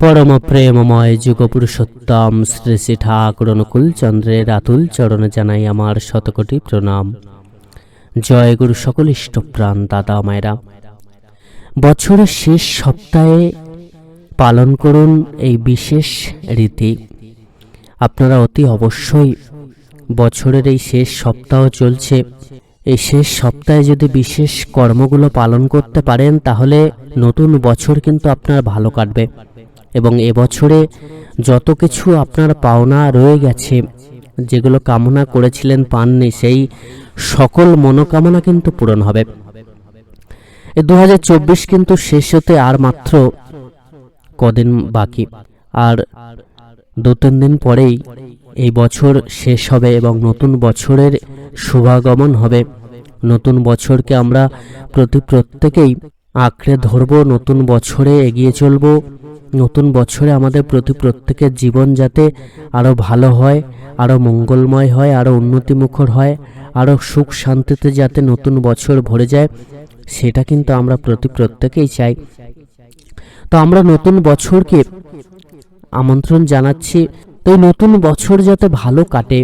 পরম প্রেমময় যুগ পুরুষোত্তম শ্রী শ্রী ঠাকুর অনুকূল চন্দ্রের আতুল চরণে জানাই আমার শতকোটি প্রণাম। জয় গুরু সকল ইষ্টপ্রাণ দাদা মায়েরা। বছরের শেষ সপ্তাহে পালন করুন এই বিশেষ রীতি। আপনারা অতি অবশ্যই বছরের এই শেষ সপ্তাহ চলছে। এই শেষ সপ্তাহে যদি বিশেষ কর্মগুলো পালন করতে পারেন, তাহলে নতুন বছর কিন্তু আপনার ভালো কাটবে। এবং এবছরে যত কিছু আপনার পাওনা রয়ে গেছে, যেগুলো কামনা করেছিলেন পাননি, সেই সকল মনোকামনা কিন্তু পূরণ হবে। দু কিন্তু শেষ হতে আর মাত্র কদিন বাকি। আর দু তিন দিন পরেই এই বছর শেষ হবে এবং নতুন বছরের শুভাগমন হবে। নতুন বছরকে আমরা প্রতি প্রত্যেকেই আঁকড়ে ধরব, নতুন বছরে এগিয়ে চলব। নতুন বছরে আমাদের প্রতি প্রত্যেকের জীবন যাতে আরও ভালো হয় আরও মঙ্গলময় হয় আরও উন্নতিমুখর হয় আরও সুখ শান্তিতে যাতে নতুন বছর ভরে যায়, সেটা কিন্তু আমরা প্রতি প্রত্যেকেই চাই। তো আমরা নতুন বছরকে আমন্ত্রণ জানাচ্ছি। তো নতুন বছর যাতে ভালো কাটে,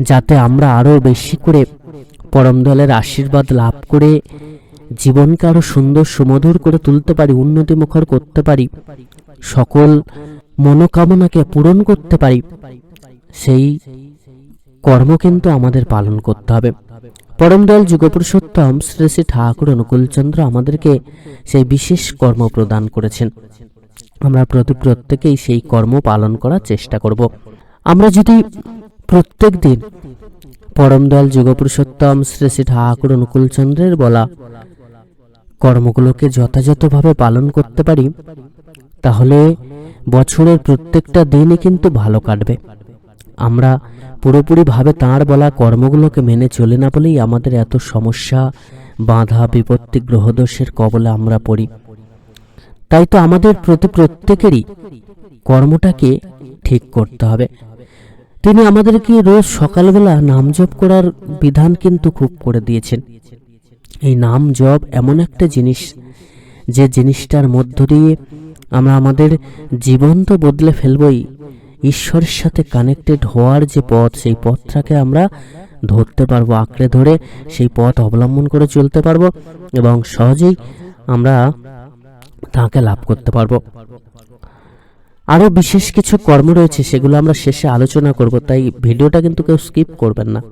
যাতে আমরা আরও বেশি করে পরম দলের আশীর্বাদ লাভ করে জীবনকে আরও সুন্দর, সুমধুর করে তুলতে পারি উন্নতিমুখর করতে পারি, সকল মনোকামনাকে পূরণ করতে পারি, সেই কর্ম কিন্তু আমাদের পালন করতে হবে। পরম দয়াল যুগপুরুষোত্তম শ্রী শ্রী ঠাকুর অনুকূলচন্দ্র আমাদেরকে সেই বিশেষ কর্ম প্রদান করেছেন। আমরা প্রতি প্রত্যেকেই সেই কর্ম পালন করার চেষ্টা করব। আমরা যদি প্রত্যেক দিন পরম দয়াল যুগপুরুষোত্তম শ্রী শ্রী ঠাকুর অনুকূলচন্দ্রের বলা কর্মগুলোকে যথাযথভাবে পালন করতে পারি, তাহলে বছরের প্রত্যেকটা দিনই কিন্তু ভালো কাটবে। আমরা পুরোপুরিভাবে তাঁর বলা কর্মগুলোকে মেনে চলে না বলেই আমাদের এত সমস্যা, বাধা, বিপত্তি, গ্রহদোষের কবলে আমরা পড়ি। তাই তো আমাদের প্রতি প্রত্যেকেরই কর্মটাকে ঠিক করতে হবে। তিনি আমাদেরকে রোজ সকালবেলা নাম জপ করার বিধান কিন্তু খুব করে দিয়েছেন। এই নাম জপ এমন একটা জিনিস যে জিনিসটার মধ্য দিয়ে আমরা আমাদের জীবন তো বদলে ফেলবই। ঈশ্বরের সাথে কানেক্টেড হওয়ার যে পথ, সেই পথটাকে আমরা ধরতে পারব, আঁকড়ে ধরে সেই পথ অবলম্বন করে চলতে পারব এবং সহজেই আমরা তাকে লাভ করতে পারব। আরও বিশেষ কিছু কর্ম রয়েছে, সেগুলো আমরা শেষে আলোচনা করব, তাই ভিডিওটা কিন্তু কেউ স্কিপ করবেন না।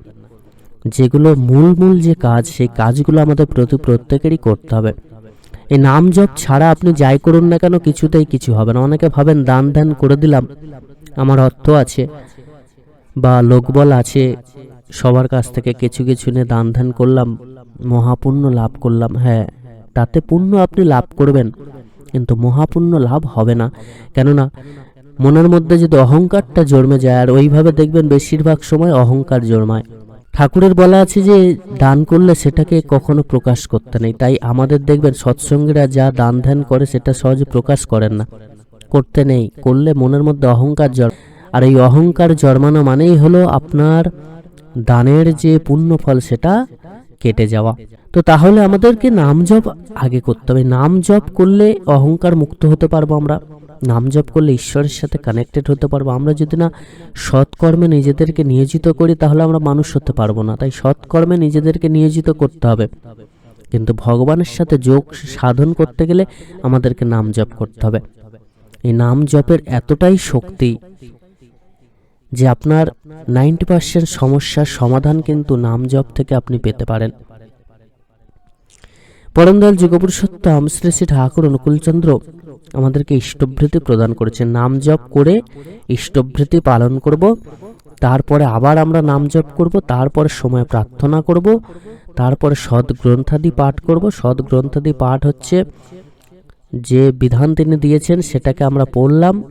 যেগুলো মূল মূল যে কাজ, সেই কাজগুলো আমাদের প্রতি প্রত্যেকেরই করতে হবে। এই নাম জপ ছাড়া আপনি যাই করুন না কেন, কিছুতেই কিছু হবে না। অনেকে ভাবেন, দান ধ্যান করে দিলাম, আমার অর্থ আছে বা লোকবল আছে, সবার কাছ থেকে কিছু কিছু নিয়ে দান ধ্যান করলাম, মহাপুণ্য লাভ করলাম। হ্যাঁ তাতে পুণ্য আপনি লাভ করবেন, কিন্তু মহাপুণ্য লাভ হবে না। কেননা, মনের মধ্যে যদি অহংকারটা জন্মে যায়, আর ওইভাবে দেখবেন বেশিরভাগ সময় অহংকার জন্মায়। ঠাকুরের বলা আছে যে দান করলে সেটাকে কখনো প্রকাশ করতে নেই। তাই আমাদের দেখবেন সৎসঙ্গীরা যা দান ধ্যান করে সেটা সহজে প্রকাশ করেন না। করতে নেই, করলে মনের মধ্যে অহংকার জন্ম আর এই অহংকার জন্মানো মানেই হলো আপনার দানের যে পুণ্য ফল সেটা কেটে যাওয়া। তো তাহলে আমাদেরকে নাম জপ আগে করতে হবে। নাম জপ করলে অহংকার মুক্ত হতে পারব আমরা। নাম জপ করলে ঈশ্বরের সাথে কানেক্টেড হতে পারব। আমরা যদি না সৎকর্মে নিজেদেরকে নিয়োজিত করি, তাহলে আমরা মানুষ হতে পারব না। তাই সৎকর্মে নিজেদেরকে নিয়োজিত করতে হবে। কিন্তু ভগবানের সাথে যোগ সাধন করতে গেলে আমাদেরকে নাম জপ করতে হবে। এই নাম জপের এতটাই শক্তি যে আপনার নাইনটি পার্সেন্ট সমস্যার সমাধান কিন্তু নাম জপ থেকে আপনি পেতে পারেন। পরমদয়াল যুগপুরুষোত্তম শ্রী শ্রী ঠাকুর অনুকূলচন্দ্র আমাদেরকে ইষ্টভৃতি প্রদান করেছে। নাম জপ করে ইষ্টভৃতি পালন করব। তারপরে আবার আমরা নাম জপ করব। তারপরে সময় প্রার্থনা করব। তারপরে সৎ গ্রন্থাদি পাঠ করব। সৎ গ্রন্থাদি পাঠ হচ্ছে যে বিধান তিনি দিয়েছেন, সেটাকে আমরা পড়লাম।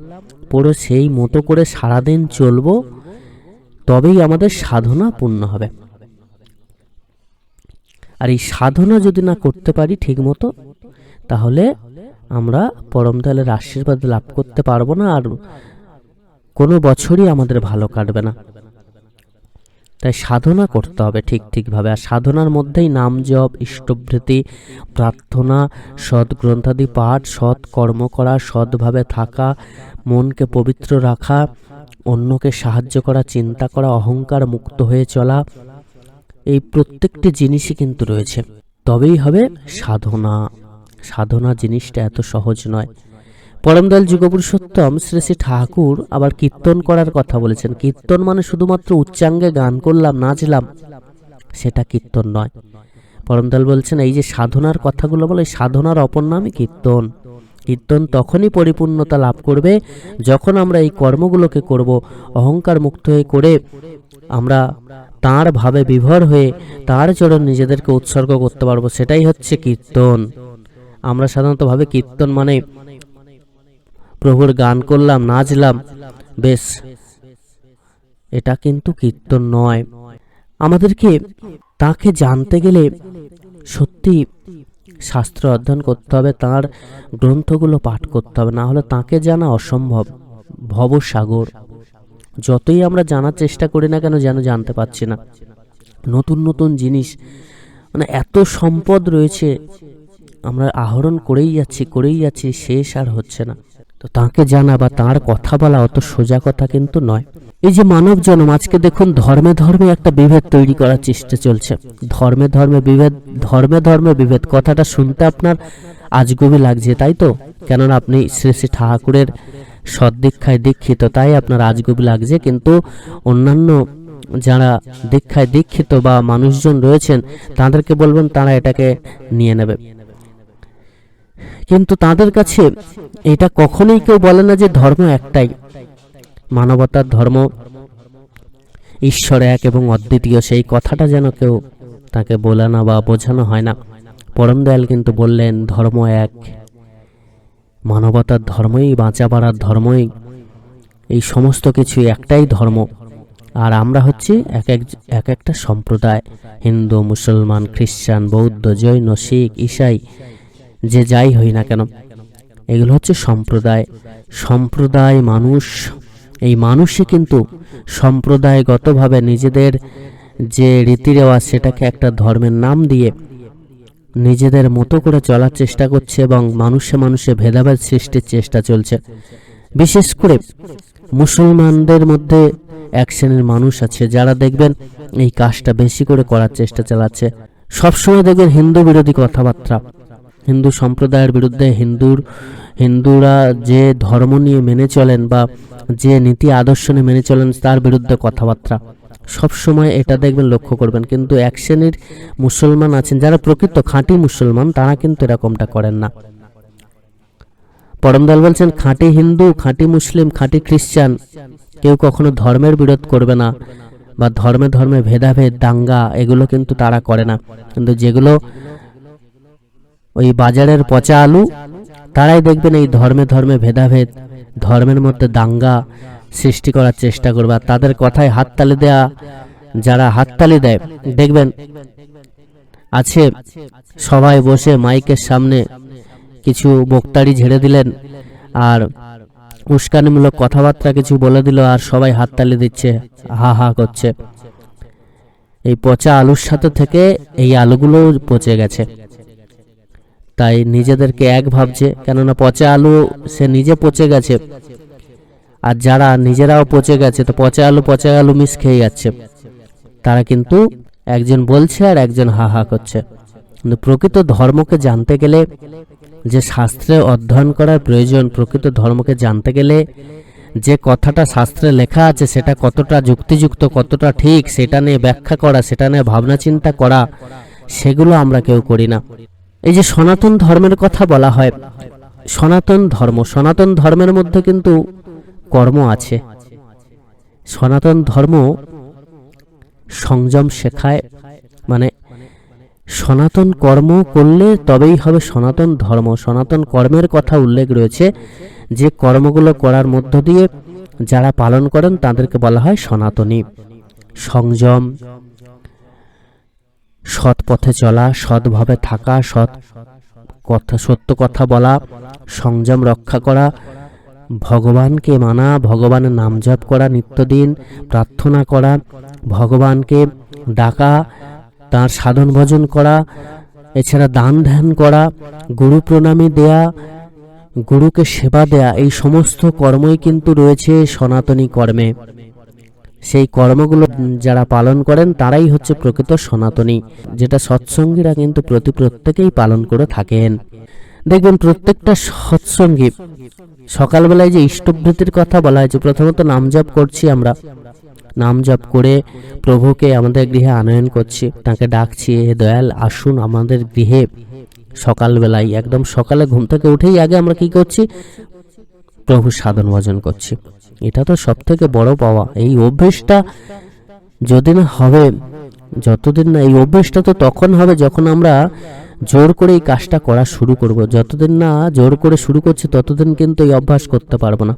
পড়ে সেই মতো করে সারাদিন চলব। তবেই আমাদের সাধনা পূর্ণ হবে। আর এই সাধনা যদি না করতে পারি ঠিক মতো তাহলে আমরা পরম দয়ালের আশীর্বাদ লাভ করতে পারব না আর কোনো বছরই আমাদের ভালো কাটবে না। তাই সাধনা করতে হবে ঠিক ঠিকভাবে। আর সাধনার মধ্যেই নাম জপ ইষ্টবৃত্তি প্রার্থনা সৎ গ্রন্থাদি পাঠ, সৎ কর্ম করা, সৎভাবে থাকা, মনকে পবিত্র রাখা, অন্যকে সাহায্য করা, চিন্তা করা, অহংকার মুক্ত হয়ে চলা, এই প্রত্যেকটি জিনিসই কিন্তু রয়েছে। তবেই হবে সাধনা। সাধনা জিনিসটা এত সহজ নয়। পরমদয়াল যুগপুরুষোত্তম শ্রী শ্রী ঠাকুর আবার কীর্তন করার কথা বলেছেন। কীর্তন মানে শুধুমাত্র উচ্চাঙ্গে গান করলাম, নাচলাম, সেটা কীর্তন নয়। পরমদয়াল বলছেন, এই যে সাধনার কথাগুলো বলে সাধনার অপর নামই কীর্তন। কীর্তন তখনই পরিপূর্ণতা লাভ করবে যখন আমরা এই কর্মগুলোকে করব। অহংকার মুক্ত হয়ে করে আমরা তার ভাবে বিভোর হয়ে তার চরণ নিজেদেরকে উৎসর্গ করতে পারব। সেটাই হচ্ছে কীর্তন। আমরা সাধারণত ভাবে কীর্তন মানে প্রভুর গান করলাম, নাচলাম, বেশ। এটা কিন্তু কীর্তন নয়। আমাদেরকে তাকে জানতে গেলে সত্যি শাস্ত্র অধ্যয়ন করতে হবে, তার গ্রন্থগুলো পাঠ করতে হবে, না হলে তাকে জানা অসম্ভব। ভবসাগর। যতই আমরা জানার চেষ্টা করি না কেন যেন জানতে পারছি না। নতুন নতুন জিনিস। মানে এত সম্পদ রয়েছে আমরা আহরণ করেই যাচ্ছি করেই যাচ্ছি, শেষ আর হচ্ছে না। তো তাকে জানা বা তার কথা বলা অত সোজা কথা কিন্তু নয়। এই যে মানব জন্ম, আজকে দেখুন ধর্মে ধর্মে একটা বিভেদ তৈরি করার চেষ্টা চলছে। ধর্মে ধর্মে বিভেদ, ধর্মে ধর্মে বিভেদ। কথাটা শুনতে আপনার আজগুবি লাগছে, তাই তো? কেননা আপনি শ্রী শ্রী ঠাকুরের সদ্দীক্ষায় দীক্ষিত, তাই আপনার আজগুবি লাগছে। কিন্তু অন্যান্য যারা দীক্ষায় দীক্ষিত বা মানুষজন রয়েছেন, তাদেরকে বলবেন তারা এটাকে নিয়ে নেবে। কিন্তু তাদের কাছে এটা কখনোই কেউ বলে না যে ধর্ম একটাই। মানবতার ধর্ম, ঈশ্বর এক এবং অদ্বিতীয়, সেই কথাটা যেন কেউ তাকে বলে না বা বোঝানো হয় না। পরম দয়াল কিন্তু বললেন, ধর্ম এক। মানবতার ধর্মই বাঁচা বাড়ার ধর্মই, এই সমস্ত কিছু একটাই ধর্ম। আর আমরা হচ্ছি এক এক এক একটা সম্প্রদায়। হিন্দু, মুসলমান, খ্রিস্টান, বৌদ্ধ, জৈন, শিখ, ইসাই যে যাই হই না কেন, এগুলো হচ্ছে সম্প্রদায়। সম্প্রদায় মানুষ, এই মানুষই কিন্তু সম্প্রদায়গতভাবে নিজেদের যে রীতি রেওয়াজ সেটাকে একটা ধর্মের নাম দিয়ে নিজেদের মতো করে চলার চেষ্টা করছে এবং মানুষে মানুষে ভেদাভেদ সৃষ্টির চেষ্টা চলছে। বিশেষ করে মুসলমানদের মধ্যে এক শ্রেণির মানুষ আছে যারা দেখবেন এই কাজটা বেশি করে করার চেষ্টা চালাচ্ছে। সবসময় দেখবেন হিন্দু বিরোধী কথাবার্তা হিন্দু সম্প্রদায়ের বিরুদ্ধে হিন্দুর, হিন্দুরা যে ধর্ম নিয়ে মেনে চলেন বা যে নীতি আদর্শ নিয়ে মেনে চলেন, তার বিরুদ্ধে কথাবার্তা। সব সময় এটা দেখবেন, লক্ষ্য করবেন। কিন্তু এক শ্রেণির মুসলমান আছেন, যারা প্রকৃত খাঁটি মুসলমান, তারা কিন্তু এরকমটা করেন না। পরমদয়াল বলছেন, খাঁটি হিন্দু, খাঁটি মুসলিম, খাঁটি খ্রিস্টান কেউ কখনো ধর্মের বিরোধ করবে না বা ধর্মে ধর্মে ভেদাভেদ, দাঙ্গা, এগুলো কিন্তু তারা করে না। কিন্তু যেগুলো ওই বাজারের পচা আলু? তারাই দেখবেন এই ধর্মে ধর্মে ভেদাভেদ, ধর্মের মধ্যে দাঙ্গা সৃষ্টি করার চেষ্টা করবে। আর তাদের কথায় হাততালি দেয়া, যারা হাততালি দেয়, দেখবেন আছে, সবাই বসে মাইকের সামনে কিছু বক্তারি ঝেড়ে দিলেন, আর উস্কানিমূলক কথাবার্তা কিছু বলে দিল, আর সবাই হাততালি দিচ্ছে, হা হা করছে। এই পচা আলুর সাথে থেকে এই আলুগুলো পচে গেছে। তাই নিজেদেরকে এক ভাবছে, কেননা পচা আলু সে নিজে পচে গেছে। আর যারা নিজেরাও পচে গেছে, তো পচা আলু পচা আলু মিস খেয়ে যাচ্ছে। তারা কিন্তু একজন বলছে আর একজন হা হা করছে। কিন্তু প্রকৃত ধর্মকে জানতে গেলে, যে শাস্ত্রে অধ্যয়ন করার প্রয়োজন, প্রকৃত ধর্মকে জানতে গেলে যে কথাটা শাস্ত্রে লেখা আছে, সেটা কতটা যুক্তিযুক্ত, কতটা ঠিক, সেটা নিয়ে ব্যাখ্যা করা, সেটা নিয়ে ভাবনা চিন্তা করা, সেগুলো আমরা কেউ করি না। এই যে সনাতন ধর্মের কথা বলা হয়, সনাতন ধর্ম, সনাতন ধর্মের মধ্যে কিন্তু কর্ম আছে। সনাতন ধর্ম সংযম শেখায় মানে সনাতন কর্ম করলে তবেই হবে সনাতন ধর্ম। সনাতন কর্মের কথা উল্লেখ রয়েছে, যে কর্মগুলো করার মধ্য দিয়ে যারা পালন করেন তাদেরকে বলা হয় সনাতনী। সংযম সৎ পথে চলা সৎভাবে থাকা, সৎ কথা, সত্য কথা বলা, সংযম রক্ষা করা, ভগবানকে মানা, ভগবানের নাম জপ করা, নিত্যদিন প্রার্থনা করা, ভগবানকে ডাকা, তার সাধন ভজন করা, এছাড়া দান ধ্যান করা, গুরু প্রণামী দেয়া, গুরুকে সেবা দেয়া, এই সমস্ত কর্মই কিন্তু রয়েছে সনাতনী কর্মে। সেই কর্মগুলো যারা পালন করেন, তারাই হচ্ছে প্রকৃত সনাতনী, যেটা সৎসঙ্গীরা কিন্তু প্রতি প্রত্যেকেই পালন করে থাকেন। দেখবেন প্রত্যেকটা সৎসঙ্গী, সকালবেলায় যে ইষ্টভৃতির কথা বলা হয়েছে, প্রথমত নাম জপ করছি আমরা। নাম জপ করে প্রভুকে আমাদের গৃহে আনয়ন করছি, তাকে ডাকছি, হে দয়াল, আসুন আমাদের গৃহে। সকালবেলায়, একদম সকালে ঘুম থেকে উঠেই আগে আমরা কি করছি? প্রভু সাধন ভজন করছি। এটা তো সব থেকে বড় পাওয়া। এই অভ্যেসটা যদি না হবে, যতদিন না, এই অভ্যেসটা তো তখন হবে যখন আমরা জোর করে এই কাজটা করা শুরু করব। যতদিন না জোর করে শুরু করছি, ততদিন কিন্তু এই অভ্যাস করতে পারব না।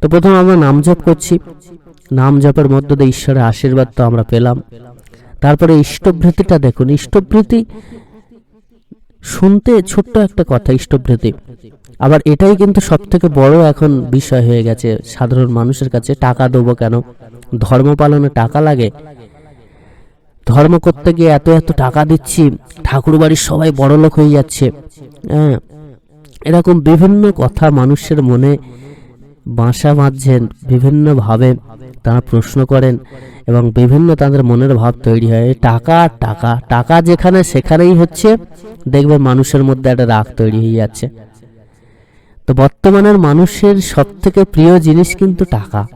তো প্রথম আমরা নাম জপ করছি। নাম জপের মধ্য দিয়ে ঈশ্বরের আশীর্বাদ তো আমরা পেলাম। তারপরে ইষ্টভৃতিটা দেখুন। ইষ্টভৃতি শুনতে ছোট্ট একটা কথা ইষ্টভৃতি আবার এটাই কিন্তু সব থেকে বড় এখন বিষয় হয়ে গেছে সাধারণ মানুষের কাছে, টাকা দেবো কেন? ধর্ম পালনে টাকা লাগে। ধর্ম করতে গিয়ে এত এত টাকা দিচ্ছি ঠাকুর বাড়ির সবাই বড় লোক হয়ে যাচ্ছে। হ্যাঁ এরকম বিভিন্ন কথা মানুষের মনে বাসা বাঁধছেন, বিভিন্নভাবে তারা প্রশ্ন করেন এবং বিভিন্ন তাদের মনের ভাব তৈরি হয়। টাকা টাকা টাকা যেখানে সেখানেই হচ্ছে। দেখবে মানুষের মধ্যে একটা রাগ তৈরি হয়ে যাচ্ছে। তো বর্তমানের মানুষের সব থেকে প্রিয় জিনিস কিন্তু টাকা।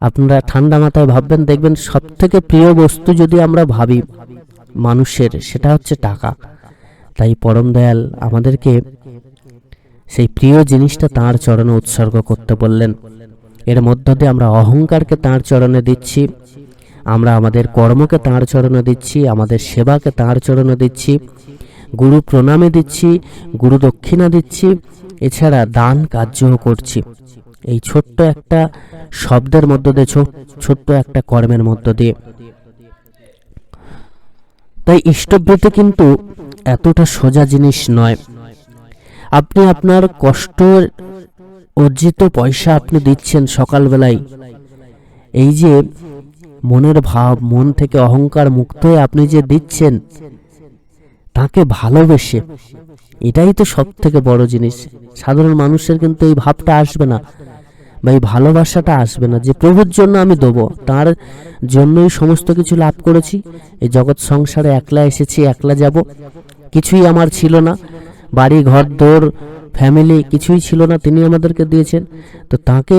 আপনারা ঠান্ডা মাথায় ভাববেন, দেখবেন সব থেকে প্রিয় বস্তু যদি আমরা ভাবি মানুষের, সেটা হচ্ছে টাকা। তাই পরম দয়াল আমাদেরকে সেই প্রিয় জিনিসটা তাঁর চরণে উৎসর্গ করতে বললেন। এর মধ্য দিয়ে আমরা অহংকারকে তাঁর চরণে দিচ্ছি, আমরা আমাদের কর্মকে তাঁর চরণে দিচ্ছি, আমাদের সেবাকে তাঁর চরণে দিচ্ছি, গুরু প্রণামে দিচ্ছি, গুরু দক্ষিণা দিচ্ছি, এছাড়া দান কার্যও করছি। এই ছোট্ট একটা শব্দের মধ্য দিয়ে ছোট্ট একটা কর্মের মধ্য দিয়ে। তাই ইষ্টবৃত্তি কিন্তু এতটা সোজা জিনিস নয়। আপনি আপনার কষ্ট অর্জিত পয়সা আপনি দিচ্ছেন সকালবেলায়। এই যে মনের ভাব, মন থেকে অহংকার মুক্ত হয়ে আপনি যে দিচ্ছেন, তাকে ভালোবেসে, এটাই তো সব থেকে বড় জিনিস। সাধারণ মানুষের কিন্তু এই ভাবটা আসবে না বা এই ভালোবাসাটা আসবে না যে প্রভুর জন্য আমি দেবো, তার জন্যই সমস্ত কিছু লাভ করেছি, এই জগৎ সংসারে একলা এসেছি, একলা যাব, কিছুই আমার ছিল না। বাড়ি, ঘর দৌড় ফ্যামিলি কিছুই ছিল না, তিনি আমাদেরকে দিয়েছেন। তো তাকে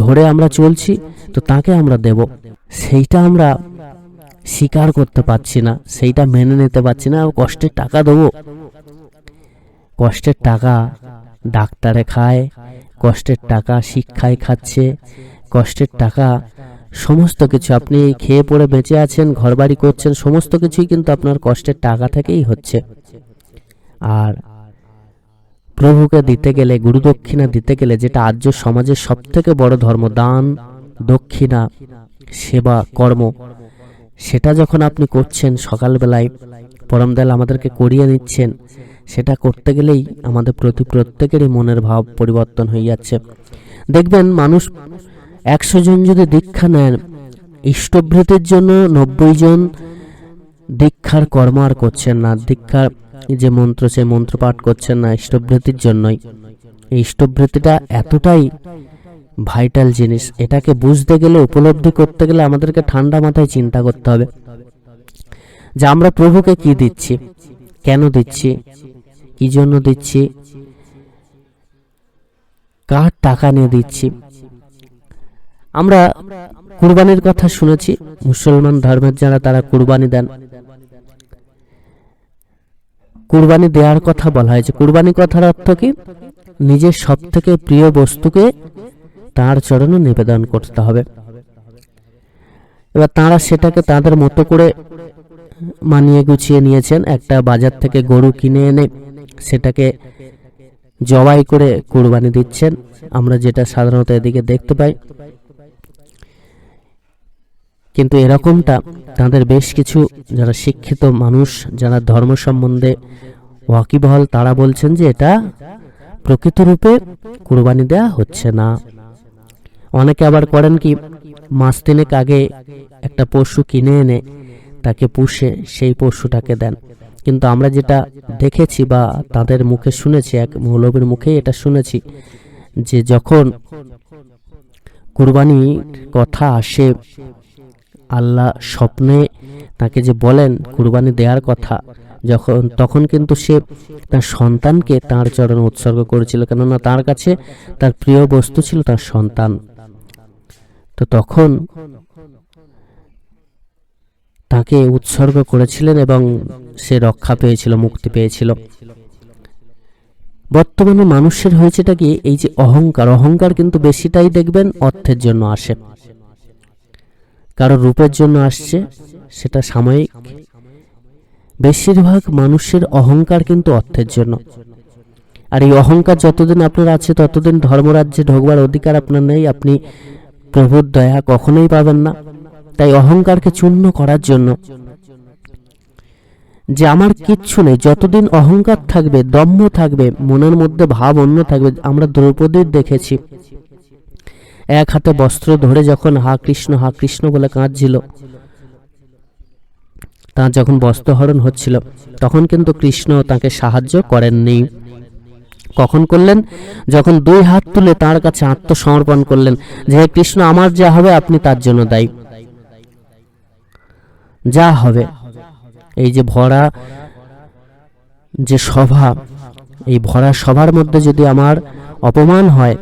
ধরে আমরা চলছি, তো তাকে আমরা দেব। সেইটা আমরা স্বীকার করতে পারছি না, সেইটা মেনে নিতে পারছি না কষ্টের টাকা দেবো। কষ্টের টাকা ডাক্তারে খায়, কষ্টের টাকা শিক্ষায় খাচ্ছে, কষ্টের টাকা সমস্ত কিছু। আপনি খেয়ে পড়ে বেঁচে আছেন, ঘরবাড়ি করছেন, সমস্ত কিছুই কিন্তু আপনার কষ্টের টাকা থেকেই হচ্ছে। আর প্রভুকে দিতে গেলে, গুরুদক্ষিণা দিতে গেলে যেটা আর্য সমাজের সব থেকে বড় ধর্ম, দান, দক্ষিণা, সেবা, কর্ম, সেটা যখন আপনি করছেন, সকালবেলায় পরমদয়াল আমাদেরকে করিয়ে নিচ্ছেন সেটা করতে গেলেই আমাদের প্রতি প্রত্যেকেরই মনের ভাব পরিবর্তন হয়ে যাচ্ছে। দেখবেন মানুষ একশো জন যদি দীক্ষা নেন, ইষ্টভৃতির জন্য নব্বই জন দীক্ষার কর্ম আর করছেন না। দীক্ষার যে মন্ত্র, সে মন্ত্র পাঠ করছেন না ইষ্টভৃতির জন্যই। এই ইষ্টভৃতিটা এতটাই ভাইটাল জিনিস, এটাকে বুঝতে গেলে, উপলব্ধি করতে গেলে আমাদেরকে ঠান্ডা মাথায় চিন্তা করতে হবে। যে আমরা প্রভুকে কি দিচ্ছি? কেন দিচ্ছি? কি জন্য দিচ্ছি? কার টাকা নিয়ে দিচ্ছি? আমরা কুরবানির কথা শুনেছি, মুসলমান ধর্মের যারা, তারা কুরবানি দেন। কুরবানি দেওয়ার কথা বলা হয়েছে। কুরবানি কথার অর্থ কি? নিজের সব থেকে প্রিয় বস্তুকে তার চরণে নিবেদন করতে হবে। এবার তারা সেটাকে তাদের মতো করে মানিয়ে গুছিয়ে নিয়েছেন। একটা বাজার থেকে গরু কিনে এনে সেটাকে জবাই করে কুরবানি দিচ্ছেন। আমরা যেটা সাধারণত এদিকে দেখতে পাই। কিন্তু এরকমটা তাদের বেশ কিছু যারা শিক্ষিত মানুষ, যারা ধর্ম সম্বন্ধে ওয়াকিবহল, তারা বলছেন যে এটা প্রকৃত রূপে কুরবানি দেয়া হচ্ছে না। অনেকে আবার করেন কি, মাস তিনেক আগে একটা পশু কিনে এনে তাকে পুষে সেই পশুটাকে দেন। কিন্তু আমরা যেটা দেখেছি বা তাদের মুখে শুনেছি, এক মৌলবীর মুখেই এটা শুনেছি যে যখন কুরবানির কথা আসে আল্লাহ স্বপ্নে তাকে যে বলেন, কুরবানি দেওয়ার কথা, যখন তখন কিন্তু সে তার সন্তানকে তার চরণে উৎসর্গ করেছিল, কেননা তার কাছে তার প্রিয় বস্তু ছিল তার সন্তান। তো তখন তাকে উৎসর্গ করেছিলেন এবং সে রক্ষা পেয়েছিল, মুক্তি পেয়েছিল। বর্তমানে মানুষের হয়েছেটা কি, এই যে অহংকার অহংকার কিন্তু বেশিটাই দেখবেন অর্থের জন্য আসে। কারও রূপের জন্য আসছে, সেটা সাময়িক। বেশিরভাগ মানুষের অহংকার কিন্তু অর্থের জন্য। আর এই অহংকার যতদিন আপনার আছে, ততদিন ধর্মরাজ্যে ঢোকবার অধিকার আপনার নেই, আপনি প্রভুর দয়া কখনোই পাবেন না। তাই অহংকারকে চূর্ণ করার জন্য যে আমার কিচ্ছু নেই, যতদিন অহংকার থাকবে, দম্ভ থাকবে, মনের মধ্যে ভাব অন্য থাকবে, আমরা দ্রৌপদীর দেখেছি। এক হাতে বস্ত্র ধরে যখন হা কৃষ্ণ হা কৃষ্ণ বলে কাঁদছিল, তার যখন বস্ত্রহরণ হচ্ছিল, তখন কিন্তু কৃষ্ণ তাকে সাহায্য করেননি। কখন করলেন? যখন দুই হাত তুলে তার কাছে আত্মসমর্পণ করলেন, যে কৃষ্ণ আমার যা হবে আপনি তার জন্য দায়ী। যা হবে। এই যে ভরা যে সভা, এই ভরা সভার মধ্যে যদি আমার অপমান হয়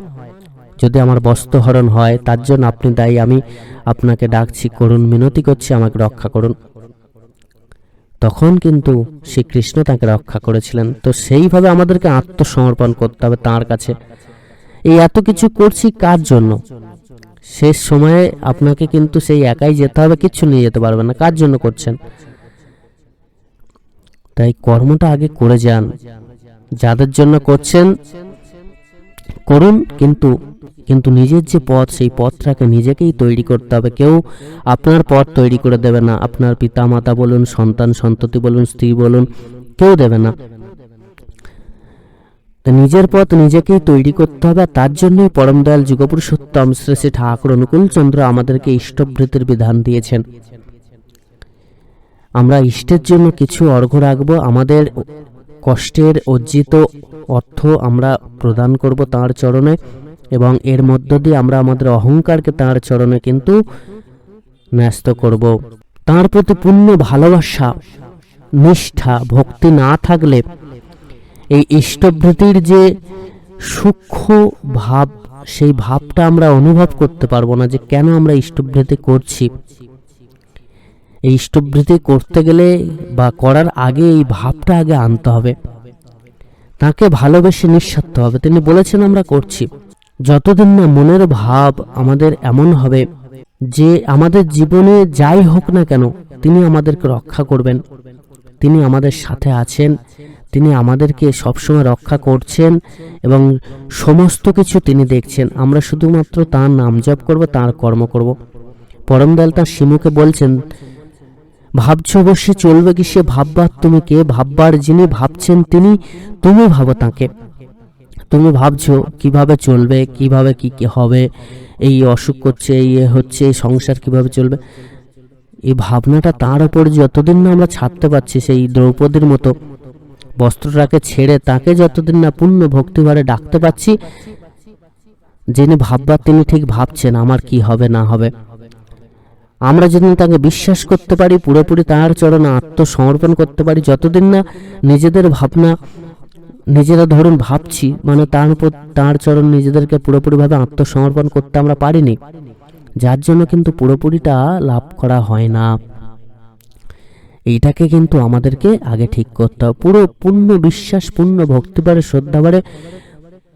যদি আমার বস্ত্রহরণ হয়, তার জন্য আপনি দায়ী, আমি আপনাকে ডাকছি, করুন, মিনতি করছি, আমাকে রক্ষা করুন। তখন কিন্তু শ্রীকৃষ্ণ তাকে রক্ষা করেছিলেন। তো সেইভাবে আমাদেরকে আত্মসমর্পণ করতে হবে তার কাছে। এই এত কিছু করছি কার জন্য? শেষ সময়ে আপনাকে কিন্তু সেই একাই যেতে হবে, কিচ্ছু নিয়ে যেতে পারবেন না। কার জন্য করছেন? তাই কর্মটা আগে করে যান। যাদের জন্য করছেন, করুন, কিন্তু কিন্তু নিজের যে পথ, সেই পথটাকে নিজেকেই তৈরি করতে হবে। কেউ আপনার পথ তৈরি করে দেবে না। আপনার পিতা মাতা বলুন, সন্তান, সন্ততি বলুন, স্ত্রী বলুন, কেউ দেবে না। নিজের পথ নিজেকেই তৈরি করতে হবে। তার জন্যই পরম দয়াল যুগপুরুষোত্তম শ্রী শ্রী ঠাকুর অনুকূল চন্দ্র আমাদেরকে ইষ্টভৃতির বিধান দিয়েছেন। আমরা ইষ্টের জন্য কিছু অর্ঘ্য রাখব। আমাদের কষ্টের অর্জিত অর্থ আমরা প্রদান করব তার চরণে। এবং এর মধ্য দিয়ে আমরা আমাদের অহংকারকে তার চরণে কিন্তু ন্যস্ত করব। তার প্রতি পূর্ণ ভালোবাসা, নিষ্ঠা, ভক্তি না থাকলে এই ইষ্টভৃতির যে সূক্ষ্ম ভাব, সেই ভাবটা আমরা অনুভব করতে পারব না যে কেন আমরা ইষ্টভৃতি করছি। এই ইষ্টভৃতি করতে গেলে বা করার আগে এই ভাবটা আগে আনতে হবে। তাকে ভালোবেসে নিঃস্বার্থ হবে। তিনি বলেছেন, আমরা করছি। যতদিন না মনের ভাব আমাদের এমন হবে যে আমাদের জীবনে যাই হোক না কেন, তিনি আমাদেরকে রক্ষা করবেন। তিনি আমাদের সাথে আছেন, তিনি আমাদেরকে সবসময় রক্ষা করছেন এবং সমস্ত কিছু তিনি দেখছেন। আমরা শুধুমাত্র তার নাম জপ করব, তার কর্ম করব। পরমদয়াল তার শিমুকে বলছেন, ভাবছ বসে চলবে কি? সে ভাববার তুমি কে? ভাববার যিনি ভাবছেন তিনি, তুমি ভাবো তাকে। তুমি ভাবছ কীভাবে চলবে, কীভাবে কি কি হবে, এই অসুখ করছে, এই এ হচ্ছে, এই সংসার কীভাবে চলবে? এই ভাবনাটা তার উপর যতদিন না আমরা ছাড়তে পারছি, সেই দ্রৌপদীর মতো বস্ত্রটাকে ছেড়ে তাকে যতদিন না পূর্ণ ভক্তিভারে ডাকতে পাচ্ছি যিনি ভাববার তিনি ঠিক ভাবছেন আমার কি হবে, না হবে। আমরা যেদিন তাকে বিশ্বাস করতে পারি, পুরোপুরি তার চরণে আত্মসমর্পণ করতে পারি, যতদিন না নিজেদের ভাবনা নিজেরা ধরুন ভাবছি মানে তার উপর, তার চরণ নিজেদেরকে পুরোপুরিভাবে আত্মসমর্পণ করতে আমরা পারিনি। যার জন্য কিন্তু পুরোপুরিটা লাভ করা হয় না। এইটাকে কিন্তু আমাদেরকে আগে ঠিক করতে হবে। পুরো পূর্ণ বিশ্বাস, পূর্ণ ভক্তিবারে শ্রদ্ধাবারে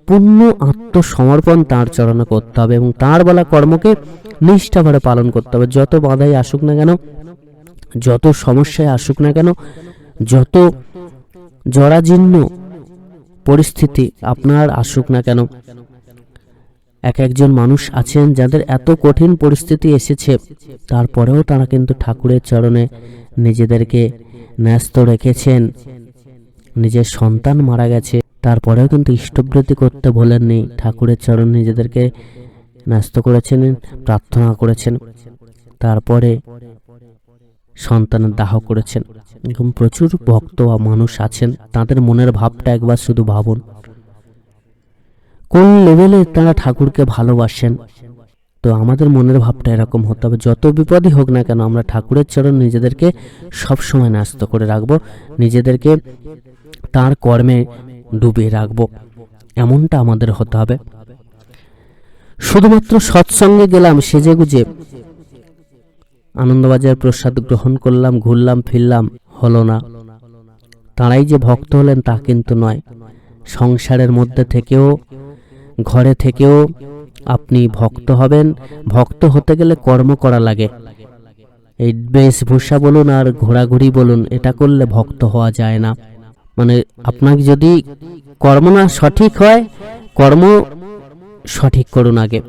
পূর্ণ আত্মসমর্পণ তার চরণে করতে হবে এবং তার বলা কর্মকে নিষ্ঠাভাবে পালন করতে হবে। যত বাধাই আসুক না কেন, যত সমস্যায় আসুক না কেন, যত জরাজীর্ণ পরিস্থিতি আপনার আসুক না কেন। এক একজন মানুষ আছেন যাদের এত কঠিন পরিস্থিতি এসেছে, তারপরেও তারা কিন্তু ঠাকুরের চরণে নিজেদেরকে ন্যস্ত রেখেছেন। নিজের সন্তান মারা গেছে, তারপরেও কিন্তু ইষ্টবৃত্তি করতে ভোলেননি। ঠাকুরের চরণ নিজেদেরকে ন্যস্ত করেছেন, প্রার্থনা করেছেন। তারপরে সন্তানের দাহ করেছেন। এরকম প্রচুর ভক্ত বা মানুষ আছেন, তাদের মনের ভাবটা একবার শুধু ভাবুন। কোন লেভেলে তারা ঠাকুরকে ভালোবাসেন? তো আমাদের মনের ভাবটা এরকম হতে হবে, যত বিপদই হোক না কেন আমরা ঠাকুরের চরণ নিজেদেরকে সবসময় ন্যস্ত করে রাখব, নিজেদেরকে তার কর্মে ডুবিয়ে রাখব। এমনটা আমাদের হতে হবে। শুধুমাত্র সৎসঙ্গে গেলাম, সেজে গুজে আনন্দবাজার প্রসাদ গ্রহণ করলাম, ঘুরলাম, ফিরলাম, হলো না। তাঁরাই যে ভক্ত হলেন তা কিন্তু নয়। সংসারের মধ্যে থেকেও, ঘরে থেকেও আপনি ভক্ত হবেন। ভক্ত হতে গেলে কর্ম করা লাগে। এই বেশভূষা বলুন আর ঘোরাঘুরি বলুন, এটা করলে ভক্ত হওয়া যায় না। মানে আপনাকে যদি কর্ম না সঠিক হয়, কর্ম সঠিক করুন আগে।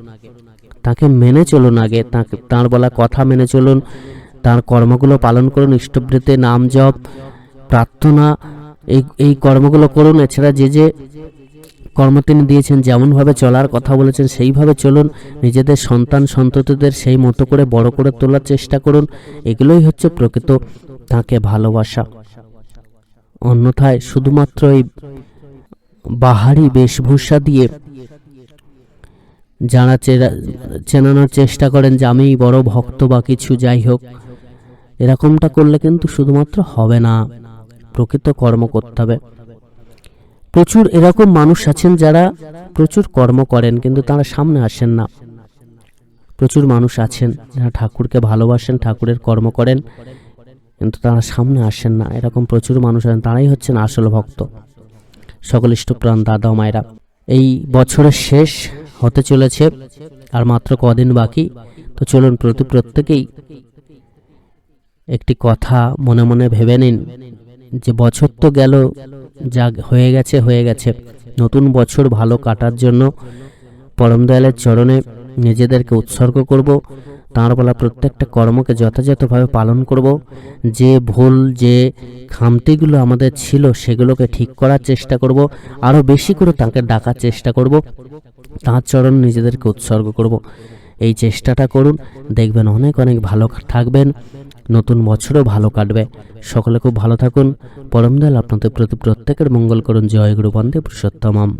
তাকে মেনে চলুন আগে তাকে তাঁর বলা কথা মেনে চলুন, তার কর্মগুলো পালন করুন ইষ্টবৃত্তে নাম জপ, প্রার্থনা, এই এই কর্মগুলো করুন। এছাড়া যে যে কর্ম তিনি দিয়েছেন, যেমনভাবে চলার কথা বলেছেন, সেইভাবে চলুন। নিজেদের সন্তান, সন্ততিদের সেই মতো করে, বড় করে তোলার চেষ্টা করুন। এগুলোই হচ্ছে প্রকৃত তাকে ভালোবাসা। অন্যথায় শুধুমাত্র এই বাহারি বেশভূষা দিয়ে যারা চেনানোর চেষ্টা করেন যে আমি বড় ভক্ত বা কিছু, যাই হোক। এরকমটা করলে কিন্তু শুধুমাত্র হবে না। প্রকৃত কর্ম করতে হবে। প্রচুর এরকম মানুষ আছেন যারা প্রচুর কর্ম করেন, কিন্তু তারা সামনে আসেন না। প্রচুর মানুষ আছেন যারা ঠাকুরকে ভালোবাসেন, ঠাকুরের কর্ম করেন, কিন্তু তারা সামনে আসেন না। এরকম প্রচুর মানুষ আছেন, তারাই হচ্ছেন আসল ভক্ত। সকল ইষ্টপ্রাণ দাদা মায়েরা, এই বছরের শেষ হতে চলেছে আর মাত্র কদিন বাকি। তো চলুন প্রতি প্রত্যেকেই একটি কথা মনে মনে ভেবে নিন যে বছর তো গেল, যা হয়ে গেছে হয়ে গেছে। নতুন বছর ভালো কাটার জন্য পরম দয়ালের চরণে নিজেদেরকে উৎসর্গ করব, তাঁর বলা প্রত্যেকটা কর্মকে যথাযথভাবে পালন করব। যে ভুল, যে খামতিগুলো আমাদের ছিল, সেগুলোকে ঠিক করার চেষ্টা করব আরও বেশি করে তাকে ডাকার চেষ্টা করব। তাঁর চরণ নিজেদেরকে উৎসর্গ করব। এই চেষ্টাটা করুন, দেখবেন অনেক অনেক ভালো থাকবেন, নতুন বছরও ভালো কাটবে। সকলে খুব ভালো থাকুন। পরম দয়াল আপনাদের প্রতি প্রত্যেকের মঙ্গল করুন। জয় গুরু বন্দে পুরুষোত্তমম।